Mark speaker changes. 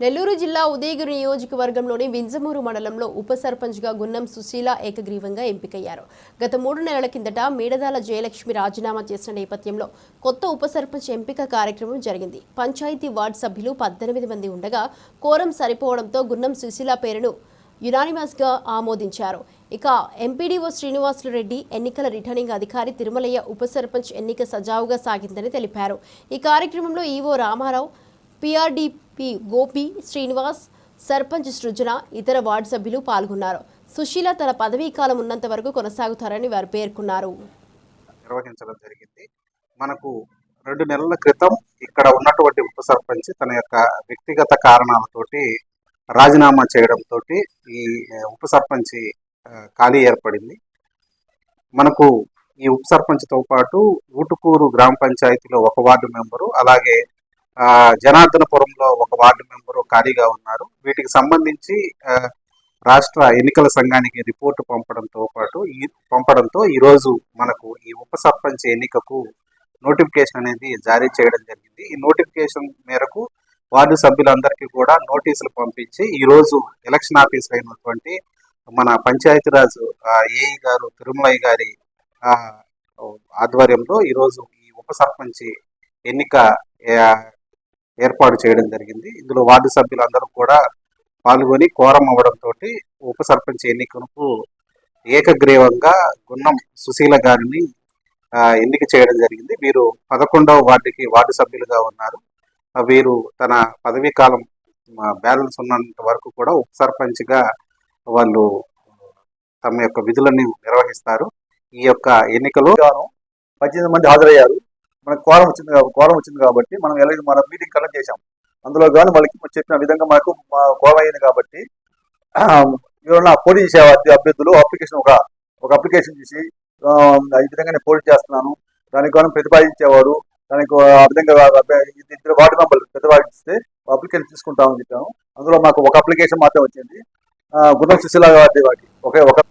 Speaker 1: నెల్లూరు జిల్లా ఉదయగిరి నియోజకవర్గంలోని వింజమూరు మండలంలో ఉప సర్పంచ్గా గున్నం సుశీల ఏకగ్రీవంగా ఎంపికయ్యారు. గత మూడు నెలల కిందట మేడదాల జయలక్ష్మి రాజీనామా చేసిన నేపథ్యంలో కొత్త ఉప సర్పంచ్ ఎంపిక కార్యక్రమం జరిగింది. పంచాయతీ వార్డు సభ్యులు పద్దెనిమిది మంది ఉండగా కోరం సరిపోవడంతో గున్నం సుశీల పేరును యునానిమస్గా ఆమోదించారు. ఇక ఎంపీడీఓ శ్రీనివాసులు రెడ్డి ఎన్నికల రిటర్నింగ్ అధికారి తిరుమలయ్య ఉప సర్పంచ్ ఎన్నిక సజావుగా సాగిందని తెలిపారు. ఈ కార్యక్రమంలో ఈవో రామారావు పిఆర్డిపి గోపి శ్రీనివాస్ సర్పంచ్ సృజన ఇతర వార్డు సభ్యులు పాల్గొన్నారు. సుశీల తన పదవీ కాలం ఉన్నంత వరకు కొనసాగుతారని వారు పేర్కొన్నారు.
Speaker 2: నిర్వహించడం జరిగింది. మనకు రెండు నెలల క్రితం ఇక్కడ ఉన్నటువంటి ఉప సర్పంచ్ తన యొక్క వ్యక్తిగత కారణాలతోటి రాజీనామా చేయడంతో ఈ ఉప సర్పంచ్ ఖాళీ ఏర్పడింది. మనకు ఈ ఉప సర్పంచ్తో పాటు ఊటుకూరు గ్రామ పంచాయతీలో ఒక వార్డు మెంబరు అలాగే జనార్దనపురంలో ఒక వార్డు మెంబరు ఖాళీగా ఉన్నారు. వీటికి సంబంధించి రాష్ట్ర ఎన్నికల సంఘానికి రిపోర్టు పంపడంతో పాటు ఈ పంపడంతో ఈరోజు మనకు ఈ ఉప సర్పంచ్ ఎన్నికకు నోటిఫికేషన్ అనేది జారీ చేయడం జరిగింది. ఈ నోటిఫికేషన్ మేరకు వార్డు సభ్యులందరికీ కూడా నోటీసులు పంపించి ఈరోజు ఎలక్షన్ ఆఫీసర్ అయినటువంటి మన పంచాయతీరాజ్ ఏఈ గారు తిరుమలయ్య గారి ఆధ్వర్యంలో ఈరోజు ఈ ఉప సర్పంచ్ ఎన్నిక ఏర్పాటు చేయడం జరిగింది. ఇందులో వార్డు సభ్యులందరూ కూడా పాల్గొని కోరం అవ్వడంతో ఉప సర్పంచ్ ఎన్నికలకు ఏకగ్రీవంగా గున్నం సుశీల గారిని ఎన్నిక చేయడం జరిగింది. వీరు పదకొండవ వార్డుకి వార్డు సభ్యులుగా ఉన్నారు. వీరు తన పదవీ కాలం బ్యాలెన్స్ ఉన్నంత వరకు కూడా ఉప సర్పంచ్గా వాళ్ళు తమ యొక్క విధులను నిర్వహిస్తారు. ఈ యొక్క ఎన్నికలో
Speaker 3: పద్దెనిమిది మంది హాజరయ్యారు. మనకు కోరం వచ్చింది కోరం వచ్చింది కాబట్టి మనం ఎలా మన మీటింగ్ కండక్ట్ చేశాం. అందులో కానీ వాళ్ళకి చెప్పిన విధంగా మనకు మా కోరం అయింది కాబట్టి ఎవరైనా పోటీ చేసే అభ్యర్థులు అప్లికేషన్ ఒక ఒక అప్లికేషన్ చేసి ఈ విధంగా నేను పోటీ చేస్తున్నాను. దానికి కానీ ప్రతిపాదించేవాడు దానికి ఆ విధంగా ఇద్దరు వార్డు మెంబర్లు ప్రతిపాదిస్తే అప్లికేషన్ తీసుకుంటామని చెప్పాను అందులో మాకు ఒక అప్లికేషన్ మాత్రం వచ్చింది. గుణం సుశీల గారి వాటి ఒకే ఒక